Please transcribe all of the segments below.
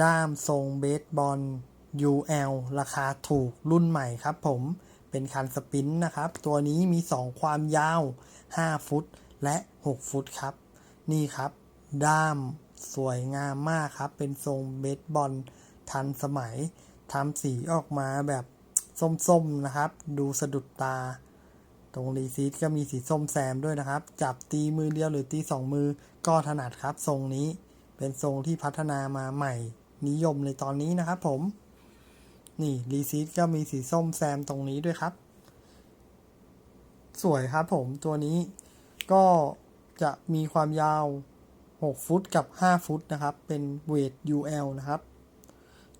ด้ามทรงเบสบอล UL ราคาถูกรุ่นใหม่ครับผมเป็นคันสปินนะครับ ตัวนี้มี 2 ความยาว 5 ฟุตและ 6 ฟุตครับ นี่ครับ ด้ามสวยงามมากครับ เป็นทรงเบสบอลทันสมัยทำสีออกมาแบบส้มๆนะครับ ดูสะดุดตา ตรงรีซีทก็มีสีส้มแซมด้วยนะครับ จับตีมือเดียวหรือตีสองมือก็ถนัดครับทรงนี้ เป็นทรงที่พัฒนามาใหม่ นิยมในตอนนี้นะครับผม นี่รีซีทก็มีสีส้มแซมตรงนี้ด้วยครับ สวยครับผมตัวนี้ก็จะมีความยาว 6 ฟุตกับ 5 ฟุตนะครับ เป็นเวท UL นะครับ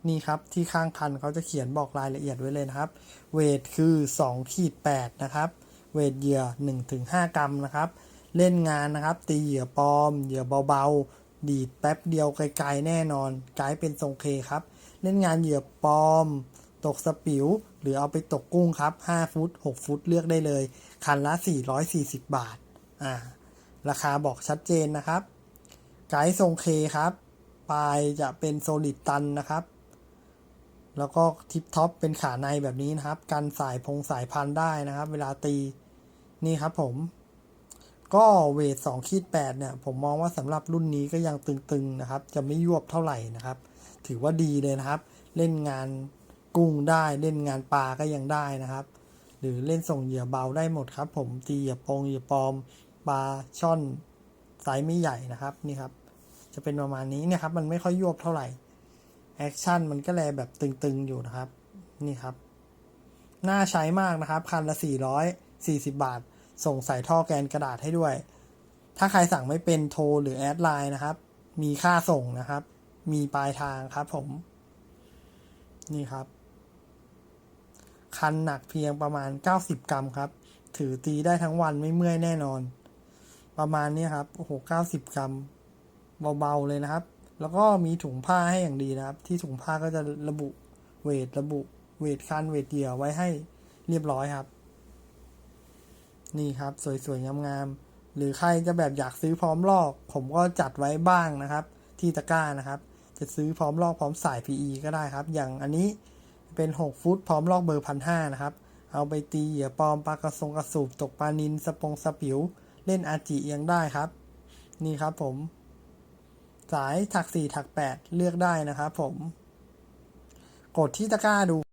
นี่ครับที่ข้างคันเขาจะเขียนบอกรายละเอียดไว้เลยนะครับ เวทคือ2ขีด8นะครับ เวทเหยื่อ 1-5 กรัมนะครับ เล่นงานนะครับ ตีเหยื่อปลอม เหยื่อเบาๆ ดีดแป๊บเดียวไกลๆแน่นอนไกด์เป็นทรงเคครับ เล่นงานเหยื่อปลอม ตกสปิว หรือเอาไปตกกุ้งครับ 5 ฟุต 6 ฟุตเลือกได้เลย คันละ 440 บาท อ่า ราคาบอกชัดเจนนะครับ ไกด์ทรงเคครับ ปลายจะเป็นโซลิดตันนะครับ แล้วก็ทิปท็อปเป็นขาในแบบนี้นะครับ กันสายพงสายพันได้นะครับ เวลาตี นี่ครับผม ก็เวท2ขีด8เนี่ยผมมองว่าสำหรับรุ่นนี้ก็ยังตึงๆนะครับ จะไม่ยวบเท่าไหร่นะครับ ถือว่าดีเลยนะครับ เล่นงานกุ้งได้เล่นงานปลาก็ยังได้นะครับ หรือเล่นส่งเหยื่อเบาได้หมดครับ ผมตีเหยื่อปงเหยื่อปลอมปลาช่อนไซส์ไม่ใหญ่นะครับนี่ครับ จะเป็นประมาณนี้นี่ยครับ มันไม่ค่อยยวบเท่าไหร่แอคชั่นมันก็แลแบบตึงๆอยู่นะครับ นี่ครับ น่าใช้มากนะครับ คันละ 440 บาท ส่งใส่ท่อแกนกระดาษให้ด้วย ถ้าใครสั่งไม่เป็นโทรหรือแอดไลน์นะครับ มีค่าส่งนะครับ มีปลายทางครับผม นี่ครับ คันหนักเพียงประมาณ 90 กรัมครับ ถือตีได้ทั้งวันไม่เมื่อยแน่นอน ประมาณนี้ครับ โอ้โห 90 กรัม เบาๆเลยนะครับ แล้วก็มีถุงผ้าให้อย่างดีนะครับ ที่ถุงผ้าก็จะระบุเวทระบุเวทคันเวทเหยื่อไว้ให้เรียบร้อยครับ นี่ครับสวยๆงามๆหรือใครจะแบบอยากซื้อพร้อมลอก ผมก็จัดไว้บ้างนะครับ ที่ตะกร้านะครับ จะซื้อพร้อมลอกพร้อมสาย PE ก็ได้ครับ อย่างอันนี้เป็น 6 ฟุตพร้อมลอกเบอร์พันห้านะครับ เอาไปตีเหยื่อปลอมปลากระสงกระสูบตกปลานินสปงสปิว เล่นอาจิยังได้ครับ นี่ครับผม สายถัก4ถัก8เลือกได้นะครับผม กดที่ตะกร้าดู